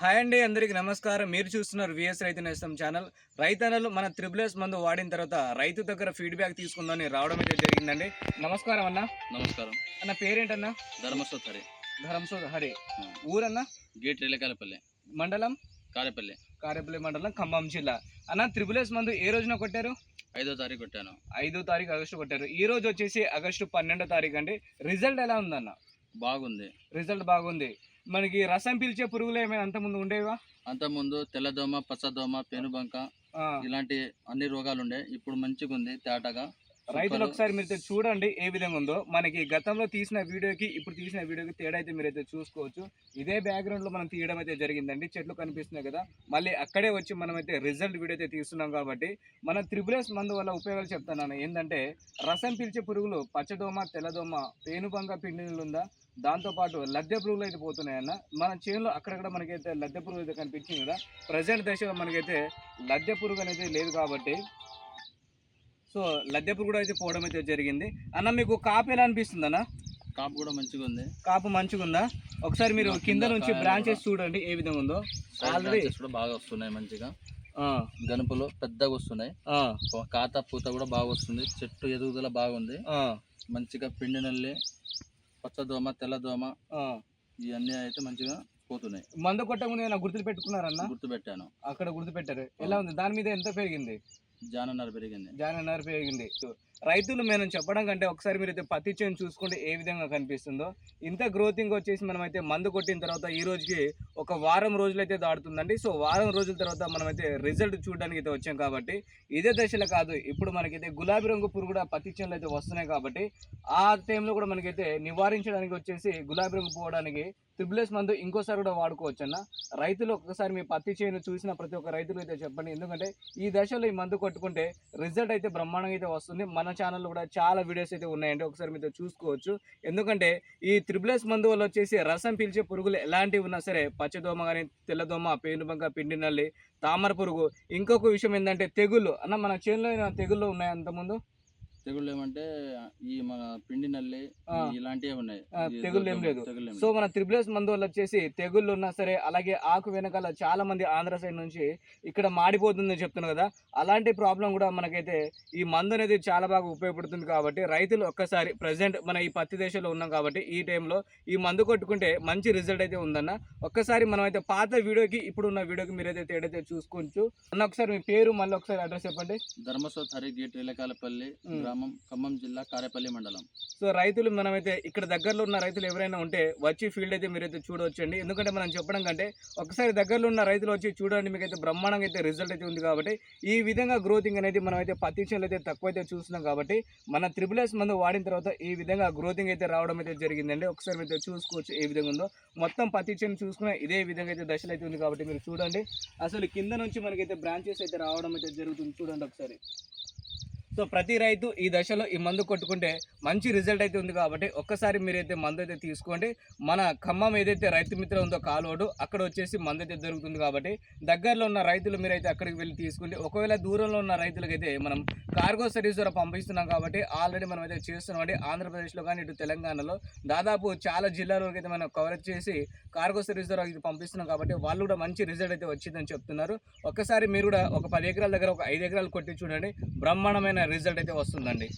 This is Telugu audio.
హాయ్ అండి అందరికి నమస్కారం. మీరు చూస్తున్నారు విఎస్ రైతు నేస్తం ఛానల్. రైతన్నలు మన త్రిబులెస్ మందు వాడిన తర్వాత రైతు దగ్గర ఫీడ్బ్యాక్ తీసుకుందని రావడం అయితే జరిగిందండి. నమస్కారం అన్న. నమస్కారం. అన్న పేరేంటన్నా? ధర్మస్థరి ధరంసో హరి. ఊరన్న? గేట్ రేలకాలపల్లి మండలం? కారేపల్లి కారేపల్లి మండలం ఖమ్మం జిల్లా. అన్న త్రిబులెస్ మందు ఏ రోజున కొట్టారు? ఐదో తారీఖు కొట్టాను. ఐదో తారీఖు ఆగస్టు కొట్టారు. ఈ రోజు వచ్చేసి ఆగస్టు పన్నెండో తారీఖు అండి. రిజల్ట్ ఎలా ఉందన్న? బాగుంది. రిజల్ట్ బాగుంది. మనకి రసం పీల్చే పురుగులు ఏమైనా అంత ముందు ఉండేవా? అంతకుముందు తెల్లదోమ పచ్చదోమ పెనుబంక ఇలాంటి అన్ని రోగాలు ఉండే. ఇప్పుడు మంచిగా ఉంది తేటగా. రైతులు. ఒకసారి మీరైతే చూడండి ఏ విధంగా ఉందో. మనకి గతంలో తీసిన వీడియోకి ఇప్పుడు తీసిన వీడియోకి తేడా అయితే మీరైతే చూసుకోవచ్చు. ఇదే బ్యాక్గ్రౌండ్లో మనం తీయడం అయితే జరిగిందండి. చెట్లు కనిపిస్తున్నాయి కదా. మళ్ళీ అక్కడే వచ్చి మనం అయితే రిజల్ట్ వీడియో అయితే తీస్తున్నాం కాబట్టి మన త్రిబులెస్ మందు వల్ల ఉపయోగాలు చెప్తాను ఏంటంటే రసం పీల్చే పురుగులు పచ్చదోమ తెల్లదోమ పేనుబంక పిండిలు ఉందా? దాంతోపాటు లద్దె పురుగులు అయితే పోతున్నాయన్న మన చేనులో అక్కడక్కడ మనకైతే లద్దె పురుగు అయితే కనిపించింది కదా. ప్రజెంట్ దశలో మనకైతే లద్దె పురుగు అనేది లేదు కాబట్టి సో లద్దె పురుగు అయితే పోవడం అయితే జరిగింది. అన్న మీకు కాపు ఎలా అనిపిస్తుంది అన్న? కాపు కూడా మంచిగా ఉంది. కాపు మంచిగా ఉందా? ఒకసారి మీరు కింద నుంచి బ్రాంచెస్ చూడండి ఏ విధంగా ఉందో. branches కూడా బాగా వస్తున్నాయి మంచిగా. ఆ, గనుపులు పెద్దగా వస్తున్నాయి. కాత పూత కూడా బాగా వస్తుంది. చెట్టు ఎదుగుదల బాగుంది. మంచిగా పిండి నల్లి పచ్చదోమ తెల్లదోమ ఆ. ఇవన్నీ అయితే మంచిగా పోతున్నాయి. మందు కొట్ట ముందు ఏమైనా గుర్తులు పెట్టుకున్నారన్న గుర్తు పెట్టాను అక్కడ గుర్తు పెట్టారు ఎలా ఉంది? దాని మీద ఎంత పెరిగింది? జానన్నర పెరిగింది. జానన్నర పెరిగింది. రైతులు మేము చెప్పడం కంటే ఒకసారి మీరు అయితే పత్తి చేను చూసుకుంటే ఏ విధంగా కనిపిస్తుందో. ఇంత గ్రోతింగ్ వచ్చేసి మనమైతే మందు కొట్టిన తర్వాత ఈ రోజుకి ఒక వారం రోజులు అయితే దాడుతుందండి సో వారం రోజుల తర్వాత మనమైతే రిజల్ట్ చూడడానికి అయితే వచ్చాం కాబట్టి ఇదే దశలో కాదు ఇప్పుడు మనకైతే గులాబీ రంగు పురుగు కూడా పత్తి చేనులు అయితే వస్తున్నాయి కాబట్టి ఆ టైంలో కూడా మనకైతే నివారించడానికి వచ్చేసి గులాబీ రంగు పోవడానికి త్రిబులెస్ మందు ఇంకోసారి కూడా వాడుకోవచ్చు అన్న రైతులు ఒక్కసారి మీ పత్తి చేను చూసిన ప్రతి ఒక్క రైతులు అయితే చెప్పండి. ఎందుకంటే ఈ దశలో ఈ మందు కొట్టుకుంటే రిజల్ట్ అయితే బ్రహ్మాండంగా అయితే వస్తుంది. మన మన ఛానల్లో కూడా చాలా వీడియోస్ అయితే ఉన్నాయండి. ఒకసారి మీతో చూసుకోవచ్చు. ఎందుకంటే ఈ త్రిబులస్ మందు వల్ల వచ్చేసి రసం పీల్చే పురుగులు ఎలాంటివి ఉన్నా సరే పచ్చదోమ కానీ తెల్లదోమ పేనుబంక పిండి నల్లి తామర పురుగు. ఇంకొక విషయం ఏంటంటే తెగుళ్ళు. అన్న మన చేనులో తెగుళ్ళు ఉన్నాయి అంతకుముందు? తెగుళ్ళు ఏమంటే ఈ మన పిండి నల్లి ఇలాంటివే ఉన్నాయి. తెగుళ్ళు ఏం లేదు. సో మన త్రిబులెస్ మందు వల్ల వచ్చేసి తెగుళ్ళు ఉన్నా సరే అలాగే ఆకు వెనకాల చాలా మంది ఆంధ్ర సైడ్ నుంచి ఇక్కడ మాడిపోతుందని చెప్తున్నారు కదా. అలాంటి ప్రాబ్లం కూడా మనకైతే ఈ మందు అనేది చాలా బాగా ఉపయోగపడుతుంది కాబట్టి రైతులు ఒక్కసారి ప్రజెంట్ మన ఈ పత్తి దేశంలో ఉన్నాం కాబట్టి ఈ టైంలో ఈ మందు కొట్టుకుంటే మంచి రిజల్ట్ అయితే ఉందన్న. ఒక్కసారి మనం అయితే పాత వీడియోకి ఇప్పుడు ఉన్న వీడియోకి మీరైతే తేడైతే చూసుకోవచ్చు. అన్న ఒకసారి మీ పేరు మళ్ళీ ఒకసారి అడ్రస్ చెప్పండి. ధర్మస్థ హరి గేట్ ఎలకాలపల్లి ఉమ్. గ్రామం ఖమ్మం జిల్లా కారేపల్లి మండలం. సో రైతులు మనమైతే ఇక్కడ దగ్గరలో ఉన్న రైతులు ఎవరైనా ఉంటే వచ్చి ఫీల్డ్ అయితే మీరైతే చూడవచ్చండి ఎందుకంటే మనం చెప్పడం కంటే ఒకసారి దగ్గరలో ఉన్న రైతులు వచ్చి చూడండి మీకు అయితే బ్రహ్మాండంగా అయితే రిజల్ట్ అయితే ఉంది కాబట్టి ఈ విధంగా గ్రోతింగ్ అనేది మనం అయితే పత్తి చేనులు అయితే తక్కువ అయితే చూస్తున్నాం కాబట్టి మన త్రిబుల్ ఎస్ మందు వాడిన తర్వాత ఈ విధంగా గ్రోతింగ్ అయితే రావడం అయితే జరిగిందండి. ఒకసారి అయితే చూసుకోవచ్చు ఏ విధంగా ఉందో. మొత్తం పత్తి చేను చూసుకున్న ఇదే విధంగా అయితే దశలు అయితే ఉంది కాబట్టి మీరు చూడండి. అసలు కింద నుంచి మనకైతే బ్రాంచెస్ అయితే రావడం అయితే జరుగుతుంది. చూడండి ఒకసారి. సో ప్రతి రైతు ఈ దశలో ఈ మందు కొట్టుకుంటే మంచి రిజల్ట్ అయితే ఉంది కాబట్టి ఒక్కసారి మీరైతే మందు అయితే తీసుకోండి. మన ఖమ్మం ఏదైతే రైతు మిత్ర ఉందో కాలువడు అక్కడ వచ్చేసి మందు అయితే దొరుకుతుంది కాబట్టి దగ్గరలో ఉన్న రైతులు మీరైతే అక్కడికి వెళ్ళి తీసుకుంటే ఒకవేళ దూరంలో ఉన్న రైతులకైతే మనం కార్గో సర్వీస్ ద్వారా పంపిస్తున్నాం కాబట్టి ఆల్రెడీ మనం అయితే చేస్తున్నాం అంటే ఆంధ్రప్రదేశ్లో కానీ ఇటు తెలంగాణలో దాదాపు చాలా జిల్లాల అయితే మనం కవరేజ్ చేసి కార్గో సర్వీస్ ద్వారా ఇది పంపిస్తున్నాం కాబట్టి వాళ్ళు కూడా మంచి రిజల్ట్ అయితే వచ్చిందని చెప్తున్నారు. ఒక్కసారి మీరు కూడా ఒక పది ఎకరాల దగ్గర ఒక ఐదు ఎకరాలు కొట్టి చూడండి. బ్రహ్మాండమైన రిజల్ట్ అయితే వస్తుందండి.